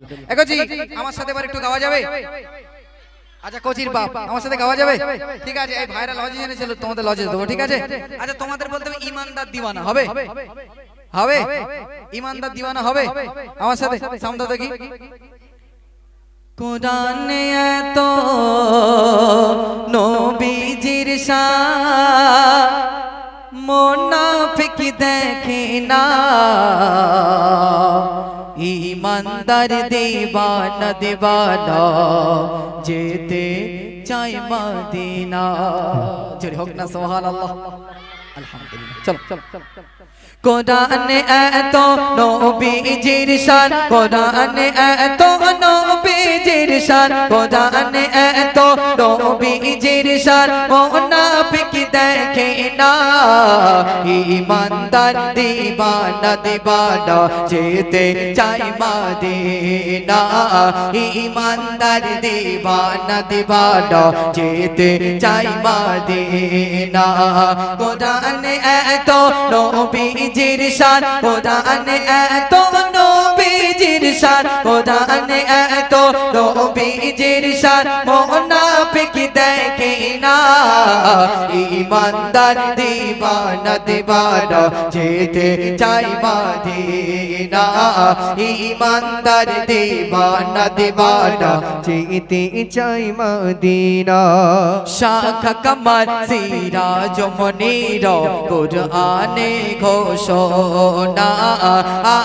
এ আমার সাথে এবার একটু গাওয়া যাবে? আচ্ছা কোচির বাপ, আমার সাথে গাওয়া যাবে? ঠিক আছে, এই ভাইরা লজে জেনেছিল তোমাদের লজে দেবো, ঠিক আছে? আচ্ছা তোমাদের বলতে হবে ইমানদার দিওয়ানা, হবে? হবে? ইমানদার দিওয়ানা, হবে? আমার সাথে, সামনে দেখি। কোরআনে এত নবীজির শান মোনাফিক দেখে না। ইমানদার দেবানা দেবানা যেতে চাই মদিনা। জোরে হোক না, সুবহানাল্লাহ। আলহামদুলিল্লাহ। চলো চলো কোরআনে এত নবীজির শান, কোরআনে এত নবীজির শান কোরআনে এত নবীজির শান মুনাফিক দেখে না ইমানদার দিবানা দিবানা যেতে চাই মদিনা ইমানদার দিবানা দিবানা যেতে চাই মদিনা কোরআনে এত নবীজির শান কোরআনে এত নবীজির শান মুনাফিক দেখে না ইমানদার দিবানা দিবানা যেতে চাই মদিনা ইমানদার দিবানা দিবানা যেতে চাই মদিনা শাখা কামার সিরাজ মনির কোরআনে ঘোষণা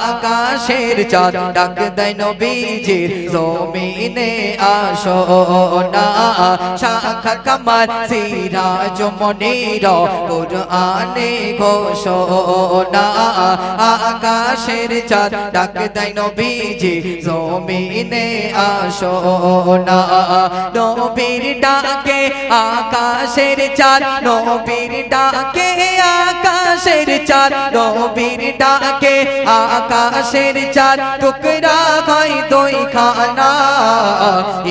আকাশের চাঁদ ডাক দেয় নবীজির জমিনে আসো না শাখা কামার সিরাজ মনির, কোরআনে ঘোষণা, আকাশের চাঁদ ডাক দেয় নবীজি, জমিনে আসো না নবীর ডাকে আকাশের চাঁদ, নবীর ডাকে আকাশের চাঁদ, নবীর ডাকে আকাশের চাঁদ। টুকরা হয় দুই খানা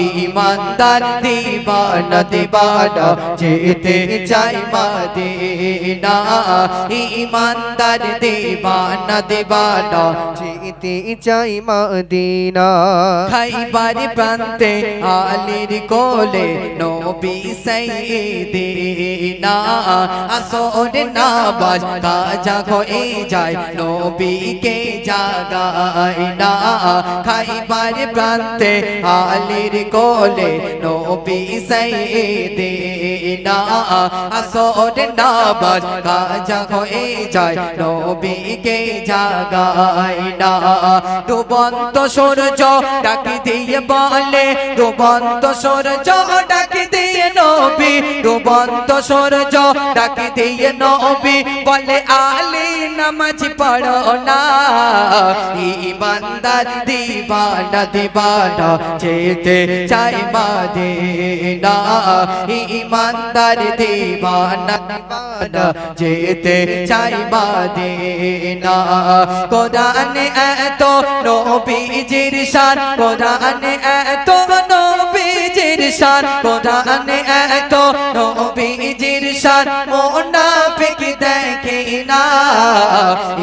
ইমানদার দিবানা দিবানা, যেতে চাই মদিনা। ইমানদার দিবানা দিবানা, যেতে চাই মদিনা। খাইবার প্রান্তে আলির কোলে নবী সাইদিনা। আসর নামাজ কাজা হয়ে যায়, নবীকে জাগায় না খাইবার প্রান্তে আলির কোলে নবী সাইয়েদিনা আসর নামাজ কাজা হয়ে যায়, নবীকে জাগায় না ডুবন্ত সূর্য ডাকি দিয়ে বলে ডুবন্ত সূর্য ডাকি দিয়ে নবী, ডুবন্ত সূর্য ডাকি দিয়ে নবী বলে, আলী, নামাজ পড়ো না। ইমানদার দিবানা দিবানা, যেতে চাই মদিনা। ইমানদার দিবানা দিবানা, যেতে চাই মদিনা। কোরআনে এত নবীজির শান, কোরআনে এত নবীজির শান কোরআনে এত নবীজির শান মুনাফিক দেখে না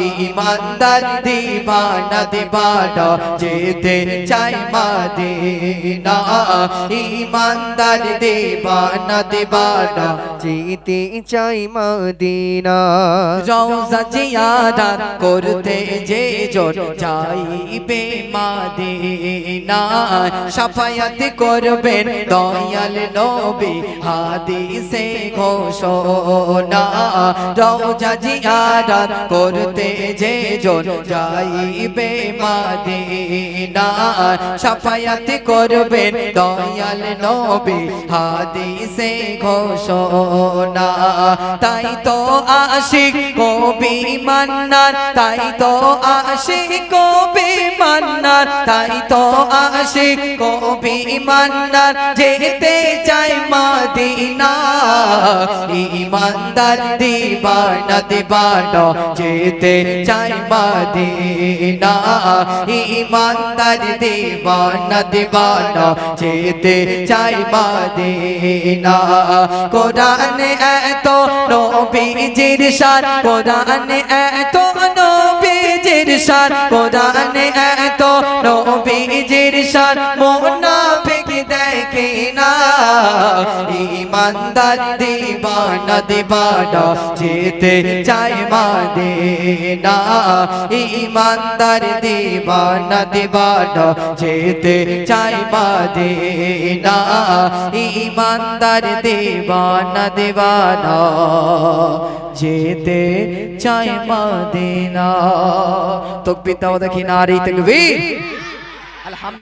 ইমানদার দিবানা দিবানা, যেতে চাই মদিনা। ইমানদার দিবানা দিবানা, যেতে চাই মদিনা। রওজা জিয়ারাত করতে যে জন যাইবে মাদিনা। সাফায়াত করবেন দয়াল নবী হাদিসে ঘোষণা। রওজা জিয়ারাত করতে যে জন যাইবে মাদিনা, সাফায়াত করবেন দয়াল নবী, হাদিসে ঘোষণা। তাই তো আশিক কবি মান্নার তাই তো আশিক কবি মান্নার তাই তো আশিক কবি মান্নার যেতে চাই মদিনা। ইমানদার যেতে চাই মদিনা। ইমানদার দিবানা দিবানা। যেতে চাই মদিনা। কোরআনে এত নবীজির শান কোরআনে এত নবীজির শান কোরআনে এত নবীজির শান মুনাফিক দেখে না ইমানদার দিবানা দিবানা যেতে চাই মদিনা। ইমানদার দিবানা দিবানা যেতে চাই মদিনা। ইমানদার দিবানা দিবানা যেতে চাই মদিনা। তো পিতা দেখি নারী তকবীর। আলহামদুলিল্লাহ।